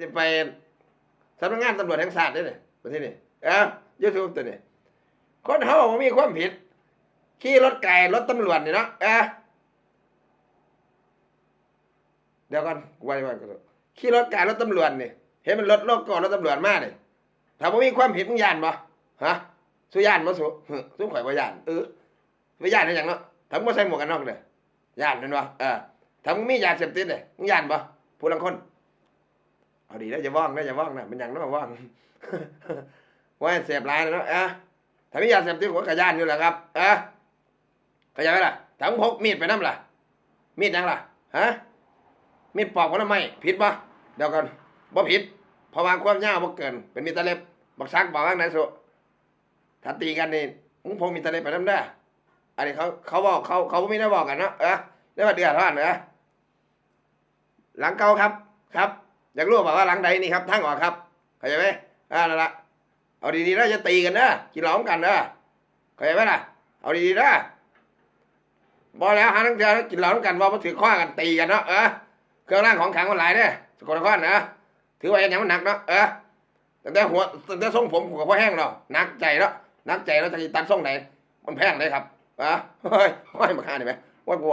จะไปสำนักงานตำรวจแห่งชาติได้เนี่ยประเทศนี้เอ้ายูทูบตัวนี้คนเฮาบ่มีความผิด ขี่รถไก่รถตำรวจนี่เนาะเอ้าเดี๋ยวก่อนกูว่าจะว่าก่อนขี่รถไก่รถตำรวจนี่เห็นมันรถโลกก่อนรถตำรวจมาเนี่ยถ้าบ่มีความผิดมึงย่านบ่ฮะสู้ย่านบ่สู้หึสู้ข่อยบ่ย่านเออบ่ย่านได้หยังเนาะถ้ามึงบ่ใส่หมวกกันน็อกเลยย่านแม่นบ่เออถ้ามึงมียาเสพติดเลยมึงย่านบ่ผู้ลังคน เอาดีแล้จะว่างแล้จะว่างนะเป็นอย่างนั้นว่างว่าเสพหลายนะเนาะเอะถ้าไม่อยากเสพติดหัวกระยานอยู่แหละครับเอะเข้าใจไหมล่ะถ้ามึงพกมีดไปนั่นล่ะ มีดยังล่ะฮะมีดปอกผลไมผิดปะเดี๋ยวก่อนบ่ผิดเพราะว่าความยาวบ่เกิน เป็นมีดตะเล็บบักซักบอกว่าไหนสุถ้าตีกันนี่มึงพกมีดตะเล็บไปนั่นได้อันนี้เขาเขาบอกเขาเขาไม่ได้บอกกันนะเออได้มาเดือดร้อนเออหลังเก่าครับครับ อยากรู้บอกว่าหลังใดนี่ครับทางออกครับเข้าใจไหมอ่านั่นละเอาดีๆนะจะตีกันนะกินเหล้ากันนะเข้าใจไหมล่ะ เอาดีๆนะบอแล้วหาทั้งเดียวกินเหล้ากันว่ามาถือข้อกันตีกันเนาะเออเครื่องร่างของขังมันหลายเนี่ยสกลนครนะถือว่าอย่างมันหนักเนาะเออตั้งแต่หัวตั้งแต่ทรงผมกับพ่อแห้งเนาะหนักใจเนาะหนักใจแล้วจะตัดทรงไหนมันแพงเลยครับอะเฮ้ยห้อยมาฆ่าได้ไหมว่ากู